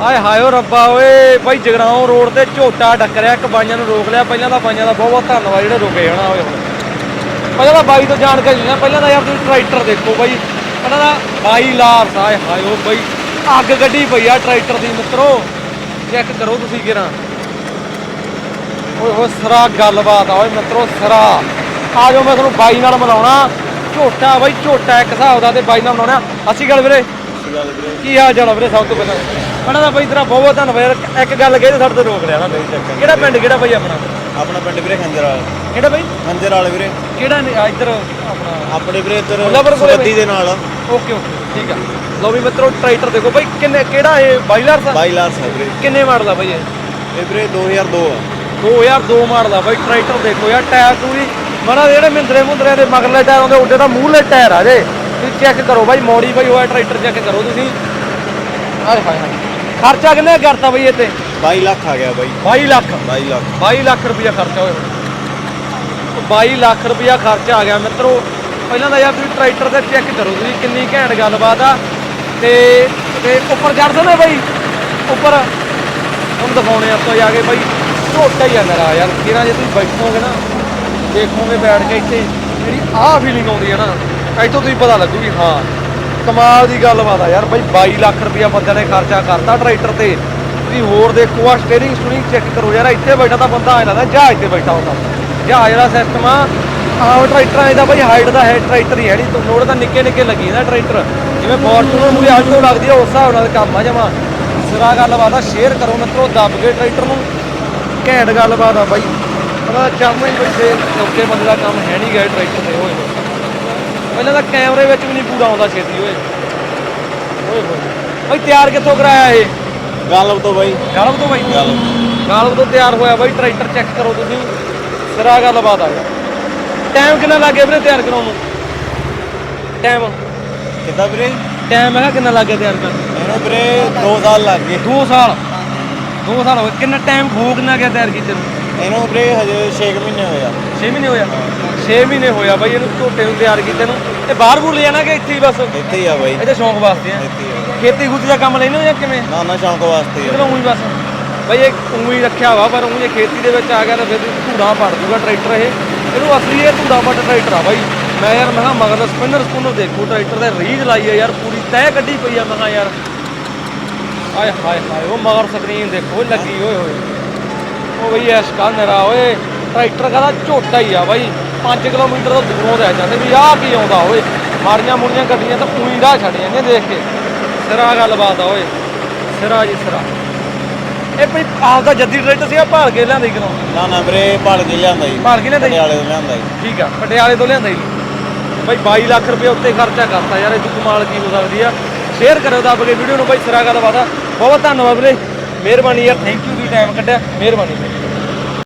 ਆਏ ਹਾਏ ਰੱਬਾ ਓਏ, ਬਾਈ ਜਗਰਾਉਂ ਰੋਡ ਤੇ ਝੋਟਾ ਡੱਕਰਿਆ ਇੱਕ ਬਾਈਆਂ ਨੂੰ ਰੋਕ ਲਿਆ, ਪਹਿਲਾਂ ਤਾਂ ਬਾਈਆਂ ਦਾ ਬਹੁਤ ਬਹੁਤ ਧੰਨਵਾਦ, ਜਿਹੜੇ ਰੁਕੇ ਹਨਾ ਓਏ ਹੋਏ ਪਹਿਲਾਂ ਤਾਂ ਬਾਈ ਤੋਂ ਜਾਣਕਾਰੀ ਲੈਣਾ ਪਹਿਲਾਂ ਤਾਂ ਯਾਰ ਤੁਸੀਂ ਟਰੈਕਟਰ ਦੇਖੋ ਬਾਈ ਇਹਨਾਂ ਦਾ ਬਾਈ ਲਾਰਸ, ਆਏ ਹਾਏ ਬਾਈ, ਅੱਗ ਗੱਡੀ ਪਈ ਆ ਟਰੈਕਟਰ ਦੀ ਮਿੱਤਰੋ, ਚੈੱਕ ਕਰੋ ਤੁਸੀਂ ਕਿਰਾਂ ਓਏ ਹੋਏ ਸਰਾ ਗੱਲਬਾਤ ਆ ਓਏ ਮਿੱਤਰੋ, ਸਰਾ। ਆ ਜਾਓ, ਮੈਂ ਤੁਹਾਨੂੰ ਬਾਈ ਨਾਲ ਮਿਲਾਉਣਾ, ਝੋਟਾ ਬਾਈ, ਝੋਟਾ ਇੱਕ ਹਿਸਾਬ ਦਾ ਤੇ ਬਾਈ ਨਾਲ ਮਿਲਾਉਣਾ। ਅਸੀਂ ਗੱਲ ਵੀਰੇ। ਕੀ ਹਾਲ ਚਾਲ ਆ ਵੀਰੇ ਸਭ ਤੋਂ ਪਹਿਲਾਂ? ਤਾਂ ਬਾਈ ਤੇਰਾ ਬਹੁਤ ਬਹੁਤ ਧੰਨਵਾਦ ਯਾਰ ਇੱਕ ਗੱਲ ਕਹੀ ਤੇ ਸਾਡੇ ਤੋਂ ਰੋਕ ਲਿਆ ਨਾ ਕਿਹੜਾ ਪਿੰਡ ਕਿਹੜਾ ਬਾਈ ਆਪਣਾ? ਆਪਣਾ ਪਿੰਡ ਵੀਰੇ ਖੰਜਰ ਵਾਲਾ ਕਿਹੜਾ ਬਾਈ? ਖੰਜਰ ਵਾਲੇ ਵੀਰੇ। ਕਿਹੜਾ ਨੇ- ਆ ਇੱਧਰ ਆਪਣਾ ਆਪਣੇ ਵੀਰੇ ਇੱਧਰ ਮੁੱਲਾਂਪੁਰ ਕੋਲੇ ਸਬੱਦੀ ਦੇ ਨਾਲ। ਓਕੇ ਓਕੇ ਠੀਕ ਆ। ਲਓ ਵੀ ਮਿੱਤਰੋ ਟਰੈਕਟਰ ਦੇਖੋ ਬਾਈ ਕਿੰਨੇ ਕਿਹੜਾ ਇਹ ਬਾਈਲਰ ਦਾ 22 ਲਾਰਸ ਹੈ ਵੀਰੇ। ਕਿੰਨੇ ਮਾਡਲ ਆ ਬਾਈ ਇਹ? ਇਹ ਵੀਰੇ 2002 ਆ। 2002 ਮਾਡਲ ਆ ਬਾਈ ਟਰੈਕਟਰ ਦੇਖੋ ਯਾਰ ਟਾਇਰ ਪੂਰੀ ਮਨਾ ਜਿਹੜੇ ਮਿੰਦਰੇ ਮੁੰਦਰੇ ਦੇ ਮਗਰਲੇ ਟਾਇਰ ਆਉਂਦੇ ਉੱਡੇ ਤਾਂ ਮੂਹਰਲੇ ਟਾਇਰ ਆ ਜੇ। ਤੁਸੀਂ ਚੈੱਕ ਕਰੋ ਬਾਈ ਮੋਡੀਫਾਈ ਹੋਇਆ ਟਰੈਕਟਰ ਚੈੱਕ ਕਰੋ ਤੁਸੀਂ। ਆਏ ਹਾਏ ਹਾਏ ਖਰਚਾ ਕਿੰਨੇ ਕਰਤਾ ਬਾਈ ਇੱਥੇ 22 ਲੱਖ ਆ ਗਿਆ ਬਾਈ। 22 ਲੱਖ। 22 ਲੱਖ। 22 ਲੱਖ ਰੁਪਇਆ ਖਰਚਾ ਹੋਇਆ। 22 ਲੱਖ ਰੁਪਇਆ ਖਰਚਾ ਆ ਗਿਆ। ਮਿੱਤਰੋ ਪਹਿਲਾਂ ਤਾਂ ਯਾਰ ਤੁਸੀਂ ਟਰੈਕਟਰ ਤੇ ਚੈੱਕ ਕਰੋ ਤੁਸੀਂ ਕਿੰਨੀ ਘੈਂਟ ਗੱਲਬਾਤ ਆ। ਤੇ ਤੇ ਉੱਪਰ ਚੜ ਸਕਦੇ ਬਾਈ? ਉੱਪਰ। ਹੁਣ ਦਿਖਾਉਣੇ ਆਪਾਂ ਜਾ ਕੇ ਬਾਈ। ਝੋਟਾ ਹੀ ਆ ਮੇਰਾ ਯਾਰ। ਕਿਹੜਾ ਜੇ ਤੁਸੀਂ ਬੈਠੋਗੇ ਨਾ ਦੇਖੋਗੇ ਬੈਠ ਕੇ ਇੱਥੇ ਜਿਹੜੀ ਆਹ ਫੀਲਿੰਗ ਆਉਂਦੀ ਹੈ ਨਾ। ਇੱਥੋਂ ਤੁਸੀਂ ਪਤਾ ਲੱਗੂਗੀ, ਹਾਂ। ਕਮਾਲ ਦੀ ਗੱਲਬਾਤ ਆ ਯਾਰ ਬਾਈ 22 ਲੱਖ ਰੁਪਇਆ ਬੰਦਿਆਂ ਨੇ ਖਰਚਾ ਕਰਤਾ ਟਰੈਕਟਰ ਤੇ। ਤੁਸੀਂ ਹੋਰ ਦੇਖੋ ਆ ਸਟੀਅਰਿੰਗ ਸਟੂਰਿੰਗ ਚੈੱਕ ਕਰੋ ਯਾਰ, ਇੱਥੇ ਬੈਠਾ ਤਾਂ ਬੰਦਾ ਆ ਜਾਂਦਾ, ਜਹਾਜ਼ ਤੇ ਬੈਠਾ ਹੁੰਦਾ। ਜਹਾਜ਼ ਜਿਹੜਾ ਸਿਸਟਮ ਆ, ਆਹ ਟਰੈਕਟਰ ਇਹਦਾ ਬਾਈ ਹਾਈਟ ਦਾ ਹੈ, ਟਰੈਕਟਰ ਹੀ ਹੈ ਨਹੀਂ ਤੋਂ ਨੋੜ ਤਾਂ ਨਿੱਕੇ ਨਿੱਕੇ ਲੱਗੀ ਨਾ ਟਰੈਕਟਰ। ਜਿਵੇਂ ਫੋਰਚੂਨਰ ਨੂੰ ਆਲਟੋ ਲੱਗਦੀ ਆ, ਉਸ ਹਿਸਾਬ ਨਾਲ ਕੰਮ ਆ ਜਮਾ। ਸਿਰਾ ਗੱਲਬਾਤ ਆ ਸ਼ੇਅਰ ਕਰੋ ਮਿੱਤਰੋ, ਦੱਬ ਕੇ ਟਰੈਕਟਰ ਨੂੰ। ਘੈਂਟ ਗੱਲਬਾਤ ਆ ਬਾਈ। ਪਤਾ ਚਾਹਮੇ ਹੀ ਬੈਠੇ ਚੌਕੇ ਬੰਦੇ ਦਾ ਕੰਮ ਹੈ ਨਹੀਂ ਗਿਆ ਟਰੈਕਟਰ ਤੇ ਹੋਏ ਹੋਏ। ਪਹਿਲਾਂ ਤਾਂ ਕੈਮਰੇ ਵਿੱਚ ਵੀ ਨਹੀਂ ਪੂਰਾ ਆਉਂਦਾ ਛੇਤੀ ਓਏ। ਓਏ ਹੋਏ। ਬਾਈ ਤਿਆਰ ਕਿੱਥੋਂ ਕਰਾਇਆ ਇਹ? ਗਾਲਬ ਤੋਂ ਬਾਈ। ਗਾਲਬ ਤੋਂ ਬਾਈ? ਗਾਲਬ। ਗਾਲਬ ਤੋਂ ਤਿਆਰ ਹੋਇਆ ਬਾਈ ਟਰੈਕਟਰ ਚੈੱਕ ਕਰੋ ਤੁਸੀਂ। ਸਿਰਾ ਗੱਲਬਾਤ ਆ ਟਾਈਮ ਕਿੰਨਾ ਲੱਗ ਵੀਰੇ ਤਿਆਰ ਕਰਾਉਣ ਨੂੰ? ਟਾਈਮ। ਕਿੱਦਾਂ ਵੀਰੇ? ਟਾਈਮ ਹੈਗਾ ਕਿੰਨਾ ਲੱਗ ਤਿਆਰ ਕਰਨ ਨੂੰ? ਇਹਨੂੰ ਵੀਰੇ 2 ਸਾਲ ਲੱਗ ਗਏ। 2 ਸਾਲ। 2 ਸਾਲ ਹੋ ਗਏ। ਕਿੰਨਾ ਟਾਈਮ ਹੋ ਕਿੰਨਾ ਗਿਆ ਤਿਆਰ ਕੀਤੇ ਨੂੰ? ਇਹਨੂੰ ਵੀਰੇ ਹਜੇ 6 ਮਹੀਨੇ ਹੋਏ ਆ। 6 ਮਹੀਨੇ ਹੋਇਆ 6 ਮਹੀਨੇ ਹੋਇਆ ਬਾਈ ਇਹਨੂੰ ਝੋਟੇ ਨੂੰ ਤਿਆਰ ਕੀਤੇ ਨੂੰ। ਇਹ ਬਾਹਰ ਬੂਰ ਲੈ ਜਾਣਾ ਕਿ ਇੱਥੇ ਹੀ ਬਸ? ਇੱਥੇ ਹੀ ਆ ਬਾਈ। ਇਹਦੇ ਸ਼ੌਂਕ ਵਾਸਤੇ ਆ। ਇੱਥੇ ਹੀ ਆ ਖੇਤੀ ਖੂਤੀ ਦਾ ਕੰਮ ਲੈਣੇ ਹੋ ਜਾਂ ਕਿਵੇਂ? ਨਾ ਨਾ ਸ਼ੌਂਕ ਵਾਸਤੇ ਆ। ਕਿਧਰੋਂ ਉਹੀ ਬਸ। ਬਾਈ ਇਹ ਉਹੀ ਰੱਖਿਆ ਵਾ ਪਰ ਉਹੀ ਖੇਤੀ ਦੇ ਵਿੱਚ ਆ ਗਿਆ ਤਾਂ ਫਿਰ ਧੂੜਾ ਪੜ ਜੂਗਾ ਟਰੈਕਟਰ ਇਹ। ਇਹਨੂੰ ਅਸਲੀ ਇਹ ਧੂੜਾ ਪੱਟ ਟਰੈਕਟਰ ਆ ਬਾਈ। ਮੈਂ ਯਾਰ ਮੈਂ ਕਿਹਾ ਮਗਰ ਸਪਿਨਰ ਸਪਿਨਰ ਦੇਖੋ ਟਰੈਕਟਰ ਦੇ ਰੀਜ ਲਾਈ ਆ ਯਾਰ ਪੂਰੀ ਤੈਅ ਕੱਢੀ ਪਈ ਆ ਮੈਂ ਕਿਹਾ ਯਾਰ। ਆਏ ਹਾਏ ਹਾਏ ਉਹ ਮਗਰ ਸਕਰੀਨ ਦੇਖੋ ਲੱਗੀ ਓਏ ਹੋਏ। ਉਹ ਬਈ ਐਸ ਕਾ ਨਰਾ ਓਏ। ਟਰੈਕਟਰ ਕਹਦਾ ਝੋਟਾ ਹੀ ਆ ਬਾਈ। 5 ਕਿਲੋਮੀਟਰ ਤੋਂ ਦੂਰੋਂ ਦੇ ਜਾਂਦੇ ਵੀ ਆਹ ਕੀ ਆਉਂਦਾ ਓਏ? ਮਾੜੀਆਂ ਮੁੜੀਆਂ ਗੱਡੀਆਂ ਤਾਂ ਪੂਰੀ ਰਾਹ ਛੱਡ ਜਾਂਦੀਆਂ ਦੇਖ ਕੇ। ਸਿਰਾ ਗੱਲਬਾਤ ਆ ਓਏ। ਸਿਰਾ ਜੀ ਸਿਰਾ। ਇਹ ਬਈ ਆਪਦਾ ਜੱਦੀ ਟਰੈਕਟਰ ਸੀਗਾ ਭਾਲ ਕੇ ਲਿਆਂਦਾ ਕਿਦੋਂ ਨਾ ਨਾ ਵੀਰੇ ਭਾਲ ਕੇ ਲਿਆਂਦਾ ਜੀ ਭਾਲ ਕੇ ਲਿਆਂਦਾ ਜੀ? ਪਟਿਆਲੇ ਤੋਂ ਲਿਆਂਦਾ ਜੀ ਠੀਕ ਆ ਪਟਿਆਲੇ ਤੋਂ ਲਿਆਂਦਾ ਜੀ ਬਈ 22 ਲੱਖ ਰੁਪਏ ਉੱਤੇ ਖਰਚਾ ਕਰਤਾ ਯਾਰ ਇਹ ਤੋਂ ਕਮਾਲ ਕੀ ਹੋ ਸਕਦੀ ਆ? ਸ਼ੇਅਰ ਕਰਿਓ ਦੱਬ ਕੇ ਵੀਡੀਓ ਨੂੰ ਬਈ ਸਿਰਾ ਗੱਲਬਾਤ ਆ। ਬਹੁਤ ਬਹੁਤ ਧੰਨਵਾਦ ਵੀਰੇ। ਮਿਹਰਬਾਨੀ ਯਾਰ ਥੈਂਕ ਯੂ ਵੀ ਟਾਈਮ ਕੱਢਿਆ। ਮਿਹਰਬਾਨੀ